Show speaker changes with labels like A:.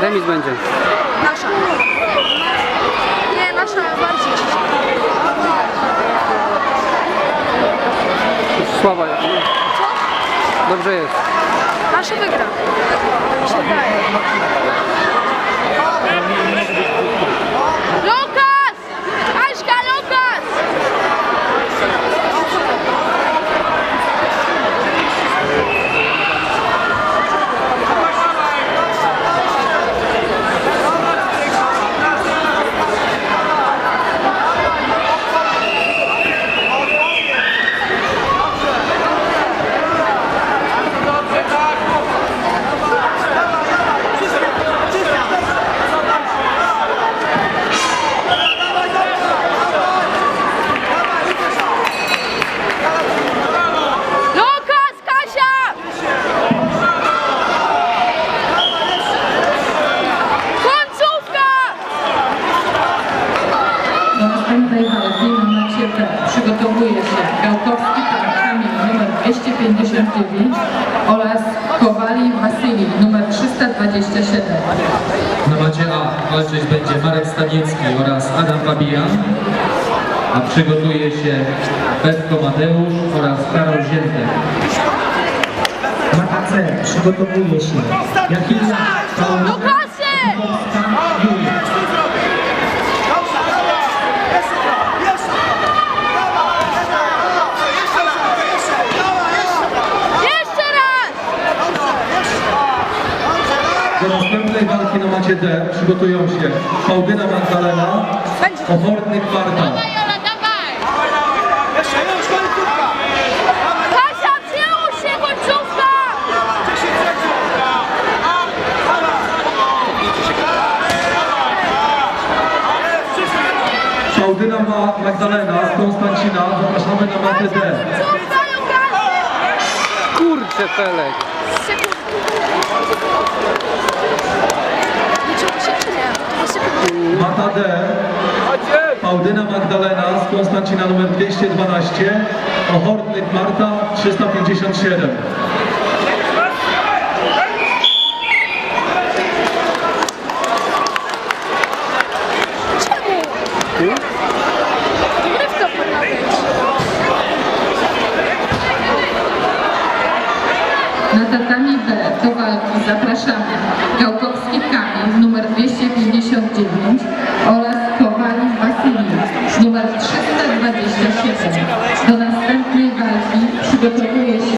A: Remis będzie.
B: Nasza. Nie, nasza bardziej.
A: Słaba jest. Dobrze jest.
B: Nasza wygra. Mi się wydaje. Aśka, Lukas! Lukas, Kasia! Końcówka!
C: Do następnej walki na mecie B przygotowuje się Gałkowski Kamil numer 259 oraz Kowali Wasylii numer 327.
D: Na macie A walczyć będzie Marek Staniecki oraz Adam Fabian, a przygotuje się Petko Mateusz oraz Karol Ziętek.
E: Mata C przygotowuje się Jakimia
D: walki na macie D przygotują się Paulina Magdalena,
B: Będzie.
D: Ochorny Kwarta.
B: Kasia, przyłóż się, końcówka!
D: Paulina Ma- Magdalena z Konstancina, zapraszamy na matę D.
A: Kurczę, Felek.
D: Mata D. Paulina Magdalena z Konstancina numer 212, Ochorny Marta 357.
C: Na tatami B do walki zapraszamy Gałkowski Kamil numer 259 oraz Kowali Wasylii numer 327. Do następnej walki przygotowuje